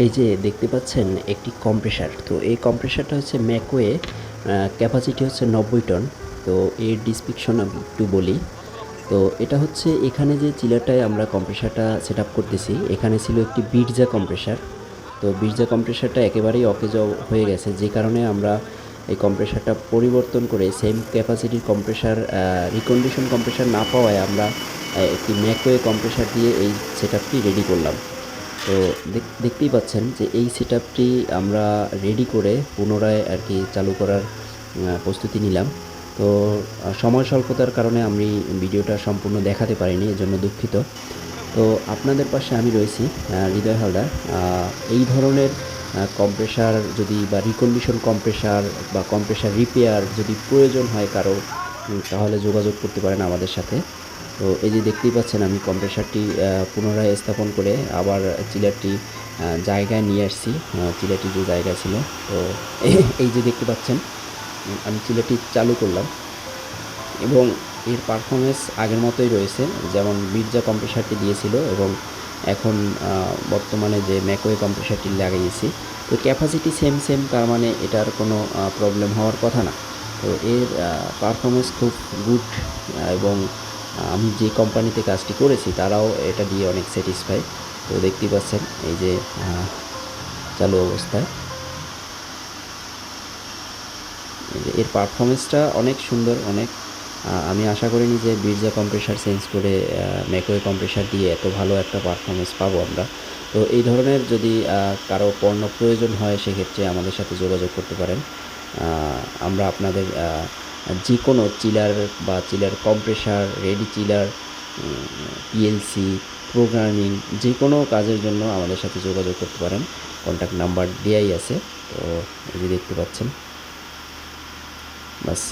এই যে দেখতে পাচ্ছেন একটি কম্প্রেসার তো এই কম্প্রেসারটা হচ্ছে ম্যাকওয়ে ক্যাপাসিটি হচ্ছে নব্বই টন তো এর ডিসক্রিপশন আমি একটু বলি। তো এটা হচ্ছে এখানে যে চিলারটায় আমরা কম্প্রেসারটা সেট আপ করতেছি, এখানে ছিল একটি বিটজা কম্প্রেসার তো বিটজা কম্প্রেসারটা একেবারেই অকেজ হয়ে গেছে, যে কারণে আমরা এই কম্প্রেসারটা পরিবর্তন করে সেম ক্যাপাসিটির কম্প্রেসার রিকন্ডিশন কম্প্রেসার না পাওয়ায় আমরা একটি ম্যাকওয়ে কম্প্রেসার দিয়ে এই সেট রেডি করলাম। তো দেখ- দেখতেই পাচ্ছেন যে এই সেট আমরা রেডি করে পুনরায় আর কি চালু করার প্রস্তুতি নিলাম। তো সময় স্বল্পতার কারণে আমি ভিডিওটা সম্পূর্ণ দেখাতে পারিনি, এজন্য দুঃখিত। তো আপনাদের পাশে আমি রয়েছি হৃদয় হালদার। এই ধরনের কম্প্রেসার যদি বা রিকন্ডিশন কম্প্রেসার বা কম্প্রেসার রিপেয়ার যদি প্রয়োজন হয় কারও তাহলে যোগাযোগ করতে পারেন আমাদের সাথে। তো এই যে দেখতেই পাচ্ছেন আমি কম্প্রেসারটি পুনরায় স্থাপন করে আবার চিলারটি জায়গায় নিয়ে আসছি। চিলারটি যে জায়গায় ছিল। তো এই যে দেখতে পাচ্ছেন আমি চিলারটি চালু করলাম। এবং এর পারফরমেন্স আগের মতোই রয়েছে। যেমন মির্জা কম্প্রেসারটি দিয়েছিল এবং এখন বর্তমানে যে ম্যাকওয়ে কম্প্রেসারটি লাগিয়েছি। তো ক্যাপাসিটি সেম সেম তার মানে এটার কোনো প্রবলেম হওয়ার কথা না। তো এর পারফরমেন্স খুব গুড এবং আমি যে কোম্পানিতে কাজটি করেছি তারাও এটা দিয়ে অনেক স্যাটিসফাই তো দেখতেই পাচ্ছেন এই যে চালু অবস্থায়। এর পারফরমেন্সটা অনেক সুন্দর, অনেক আমি আশা করিনি যে বিরজা কম্প্রেসার চেঞ্জ করে ম্যাকওয়ে কম্প্রেসার দিয়ে এত ভালো একটা পারফরমেন্স পাবো আমরা। তো এই ধরনের যদি কারও পণ্য প্রয়োজন হয়, সেক্ষেত্রে আমাদের সাথে যোগাযোগ করতে পারেন। আমরা আপনাদের যে কোনো চিলার বা chiller compressor, ready chiller PLC programming যে কোনো কাজের জন্য আমাদের সাথে যোগাযোগ করতে পারেন। কন্ট্যাক্ট নাম্বার দেওয়াই আছে, তো এই যে দেখতে পাচ্ছেন। বাস